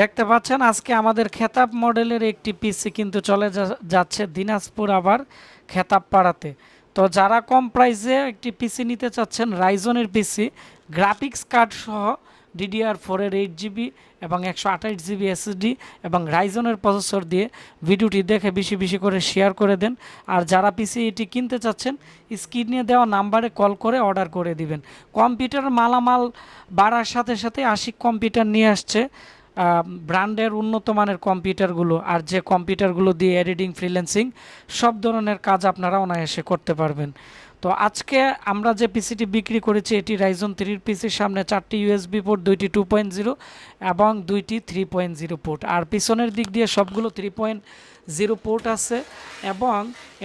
দেখতে পাচ্ছেন, আজকে আমাদের খেতাব মডেলের একটি পিসি কিন্তু চলে যাচ্ছে দিনাজপুর আবার খেতাব পাড়াতে। তো যারা কম প্রাইসে একটি পিসি নিতে চাচ্ছেন রাইজনের পিসি গ্রাফিক্স কার্ড সহ ডিডিআর ফোরের এইট জিবি এবং একশো আঠাশ জিবি এসএসডি এবং রাইজনের প্রসেসর দিয়ে ভিডিওটি দেখে বেশি বেশি করে শেয়ার করে দেন। আর যারা পিসি এটি কিনতে চাচ্ছেন স্ক্রিনে দেওয়া নাম্বারে কল করে অর্ডার করে দিবেন। কম্পিউটার মালামাল বাড়ার সাথে সাথে আশিক কম্পিউটার নিয়ে আসছে। ব্র্যান্ডের উন্নত মানের কম্পিউটারগুলো আর যে কম্পিউটারগুলো দিয়ে এডিটিং, ফ্রিল্যান্সিং সব ধরনের কাজ আপনারা অনায়াসে করতে পারবেন। তো আজকে আমরা যে পিসিটি বিক্রি করেছি, এটি রাইজন থ্রির পিসির সামনে চারটি ইউএসবি পোর্ট দুইটি টু পয়েন্ট জিরো এবং দুইটি থ্রি পয়েন্ট জিরো পোর্ট আর পিছনের দিক দিয়ে সবগুলো থ্রি পয়েন্ট জিরো পোর্ট আছে এবং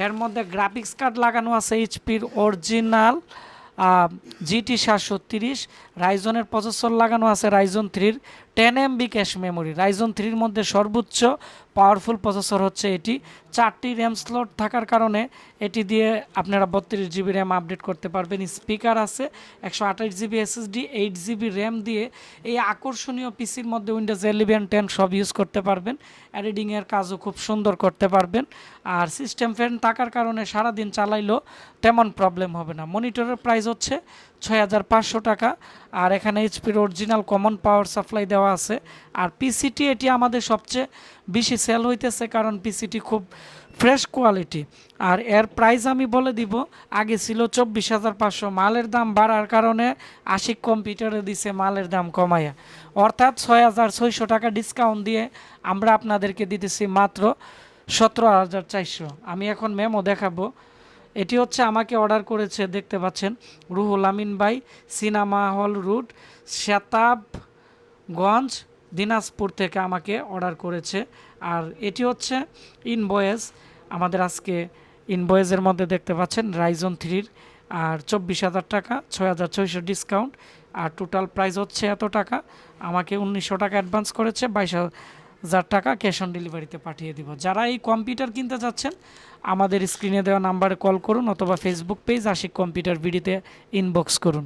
এর মধ্যে গ্রাফিক্স কার্ড লাগানো আছে এইচপির অরিজিনাল জিটি সাতশো তিরিশ রাইজনের প্রসেসর লাগানো আছে রাইজন থ্রির ten MB cache memory Ryzen থ্রির মধ্যে সর্বোচ্চ পাওয়ারফুল প্রসেসর হচ্ছে এটি। চারটি র্যাম স্লট থাকার কারণে এটি দিয়ে আপনারা বত্রিশ জিবি র্যাম আপডেট করতে পারবেন। স্পিকার আছে, একশো আঠাশ GB SSD eight GB RAM দিয়ে এই আকর্ষণীয় পিসির মধ্যে উইন্ডোজ ইলেভেন টেন সব ইউজ করতে পারবেন। এডিটিংয়ের কাজও খুব সুন্দর করতে পারবেন। আর সিস্টেম ফ্যান থাকার কারণে সারাদিন চালাইলেও তেমন প্রবলেম হবে না। মনিটরের প্রাইস হচ্ছে ছয় হাজার পাঁচশো টাকা। আর এখানে এইচপির অরিজিনাল কমন পাওয়ার সাপ্লাই দেওয়া আছে। আর পিসিটি এটি আমাদের সবচেয়ে বেশি সেল হইতেছে, কারণ পিসিটি খুব ফ্রেশ কোয়ালিটি আর এর প্রাইস আমি বলে দিব, আগে ছিল চব্বিশ হাজার পাঁচশো। মালের দাম বাড়ার কারণে আশিক কম্পিউটারে দিছে মালের দাম কমাইয়া। অর্থাৎ ছয় হাজার ছয়শো টাকা ডিসকাউন্ট দিয়ে আমরা আপনাদেরকে দিতেছি মাত্র সতেরো হাজার চারশো। আমি এখন মেমো দেখাবো। এটি হচ্ছে আমাকে অর্ডার করেছে, দেখতে পাচ্ছেন, রুহুল আমিন ভাই, cinema hall route Setabganj Dinajpur থেকে আমাকে অর্ডার করেছে। আর এটি হচ্ছে ইনভয়েস, আমাদের আজকে ইনভয়েসের মধ্যে দেখতে পাচ্ছেন রাইজন থ্রির, আর চব্বিশ হাজার টাকা, ছয় হাজার ছয়শো ডিসকাউন্ট। আর টোটাল প্রাইস হচ্ছে এত টাকা, আমাকে উনিশশো টাকা অ্যাডভান্স করেছে, বাইশ হাজার টাকা ক্যাশ অন ডেলিভারিতে পাঠিয়ে দিব। যারা এই কম্পিউটার কিনতে যাচ্ছেন, আমাদের স্ক্রিনে দেওয়া নাম্বারে কল করুন অথবা ফেসবুক পেজ আশিক কম্পিউটার ভিডিওতে ইনবক্স করুন।